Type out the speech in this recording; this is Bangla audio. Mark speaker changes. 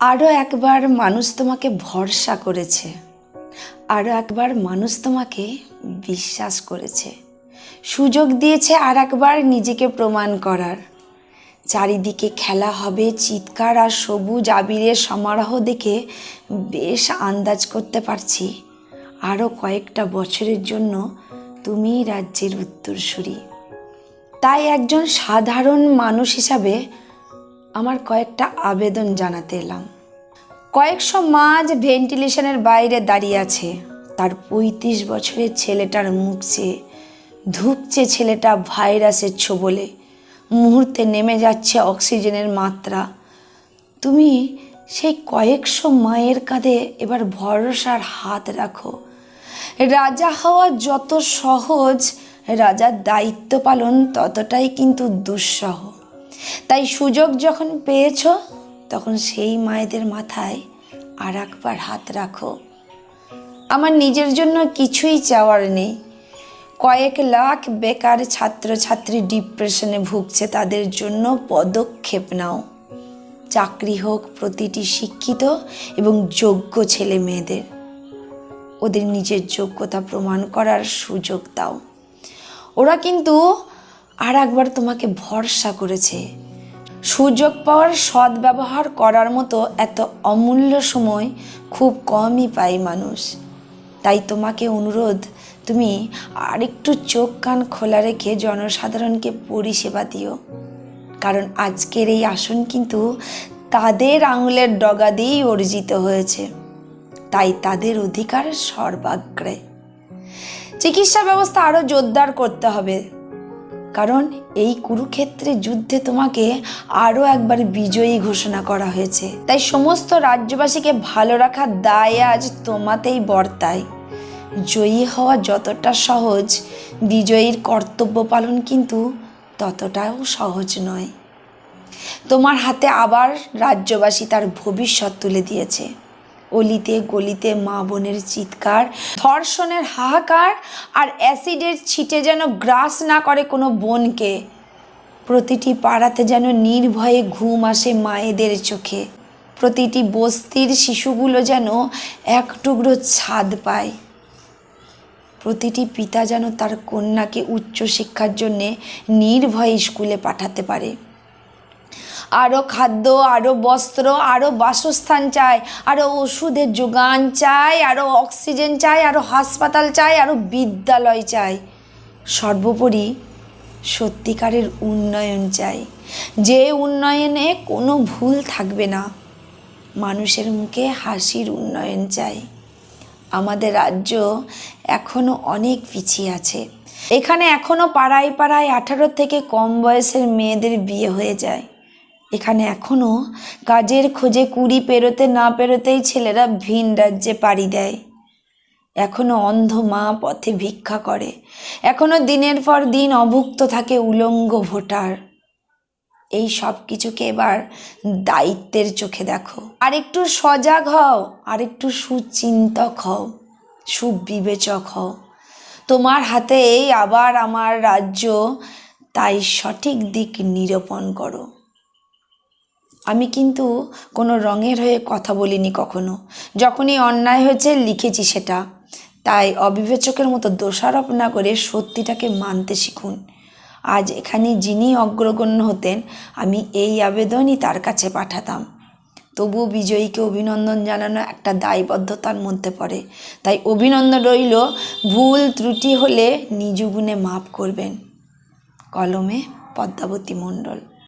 Speaker 1: আরও একবার মানুষ তোমাকে ভরসা করেছে। আরও একবার মানুষ তোমাকে বিশ্বাস করেছে। সুযোগ দিয়েছে আর একবার নিজেকে প্রমাণ করার। চারিদিকে খেলা হবে, চিৎকার আর সবুজ আবিরের সমারোহ দেখে বেশ আন্দাজ করতে পারছি। আরও কয়েকটা বছরের জন্য তুমিই রাজ্যের উত্তরসূরি। তাই একজন সাধারণ মানুষ হিসাবে আমার কয়েকটা আবেদন জানাতে এলাম। কয়েকশো মাঝ ভেন্টিলেশনের বাইরে দাঁড়িয়ে আছে। তার পঁয়ত্রিশ বছরের ছেলেটার মুখ চেয়ে ধুকছে ছেলেটা ভাইরাসের ছোবলে। মুহূর্তে নেমে যাচ্ছে অক্সিজেনের মাত্রা। তুমি সেই কয়েকশো মায়ের কাঁধে এবার ভরসার হাত রাখো। রাজা হওয়া যত সহজ, রাজার দায়িত্ব পালন ততটাই কিন্তু দুঃসহ। তাই সুযোগ যখন পেয়েছ, তখন সেই মায়েদের মাথায় আর একবার হাত রাখো। আমার নিজের জন্য কিছুই চাওয়ার নেই। কয়েক লাখ বেকার ছাত্রছাত্রী ডিপ্রেশনে ভুগছে, তাদের জন্য পদক্ষেপ নাও। চাকরি হোক, প্রতিটি শিক্ষিত এবং যোগ্য ছেলে মেয়েদের। ওদের নিজের যোগ্যতা প্রমাণ করার সুযোগ দাও। ওরা কিন্তু আর একবার তোমাকে ভরসা করেছে। সুযোগ পাওয়ার সদ্ব্যবহার করার মতো এত অমূল্য সময় খুব কমই পায় মানুষ। তাই তোমাকে অনুরোধ, তুমি আরেকটু চোখ কান খোলা রেখে জনসাধারণকে পরিষেবা দিও। কারণ আজকের এই আসন কিন্তু তাদের আঙুলের ডগা দিয়েই অর্জিত হয়েছে। তাই তাদের অধিকার সর্বাগ্রে। চিকিৎসা ব্যবস্থা আরও জোরদার করতে হবে। কারণ এই কুরুক্ষেত্রে যুদ্ধে তোমাকে আরও একবার বিজয়ী ঘোষণা করা হয়েছে। তাই সমস্ত রাজ্যবাসীকে ভালো রাখার দায় আজ তোমাতেই বর্তায়। জয়ী হওয়া যতটা সহজ, বিজয়ীর কর্তব্য পালন কিন্তু ততটাও সহজ নয়। তোমার হাতে আবার রাজ্যবাসী তার ভবিষ্যৎ তুলে দিয়েছে। অলিতে গলিতে মা বোনের চিৎকার, ধর্ষণের হাহাকার আর অ্যাসিডের ছিটে যেন গ্রাস না করে কোনো বোনকে। প্রতিটি পাড়াতে যেন নির্ভয়ে ঘুম আসে মায়েদের চোখে। প্রতিটি বস্তির শিশুগুলো যেন এক টুকরো ছাদ পায়। প্রতিটি পিতা যেন তার কন্যাকে উচ্চশিক্ষার জন্যে নির্ভয়ে স্কুলে পাঠাতে পারে। আরও খাদ্য আরও বস্ত্র আরও বাসস্থান চাই আরও ওষুধের যোগান চাই আরও অক্সিজেন চাই আরও হাসপাতাল চাই আরও বিদ্যালয় চাই। সর্বোপরি সত্যিকারের উন্নয়ন চাই। যে উন্নয়নে কোনো ভুল থাকবে না, মানুষের মুখে হাসির উন্নয়ন চাই। আমাদের রাজ্য এখনও অনেক পিছিয়ে আছে। এখানে এখনও পাড়ায় পাড়ায় আঠারো থেকে কম বয়সের মেয়েদের বিয়ে হয়ে যায়। এখানে এখনও কাজের খোঁজে কুড়ি পেরোতে না পেরোতেই ছেলেরা ভিন রাজ্যে পাড়ি দেয়। এখনও অন্ধ মা পথে ভিক্ষা করে। এখনও দিনের পর দিন অভুক্ত থাকে উলঙ্গ ভোটার। এই সব কিছুকে এবার দায়িত্বের চোখে দেখো। আর একটু সজাগ হও আর একটু সুচিন্তক হও, সুবিবেচক হও। তোমার হাতেই আবার আমার রাজ্য, তাই সঠিক দিক নিরূপণ করো। আমি কিন্তু কোনো রঙের হয়ে কথা বলিনি কখনো। যখনই অন্যায় হয়েছে, লিখেছি সেটা। তাই অবিবেচকের মতো দোষারোপ না করে সত্যিটাকে মানতে শিখুন। আজ এখানে যিনি অগ্রগণ্য হতেন, আমি এই আবেদনই তার কাছে পাঠাতাম। তবু বিজয়ীকে অভিনন্দন জানানো একটা দায়বদ্ধতার মধ্যে পড়ে। তাই অভিনন্দন রইল, ভুল ত্রুটি হলে নিজ গুণে মাপ করবেন। কলমে পদ্মাবতী মণ্ডল।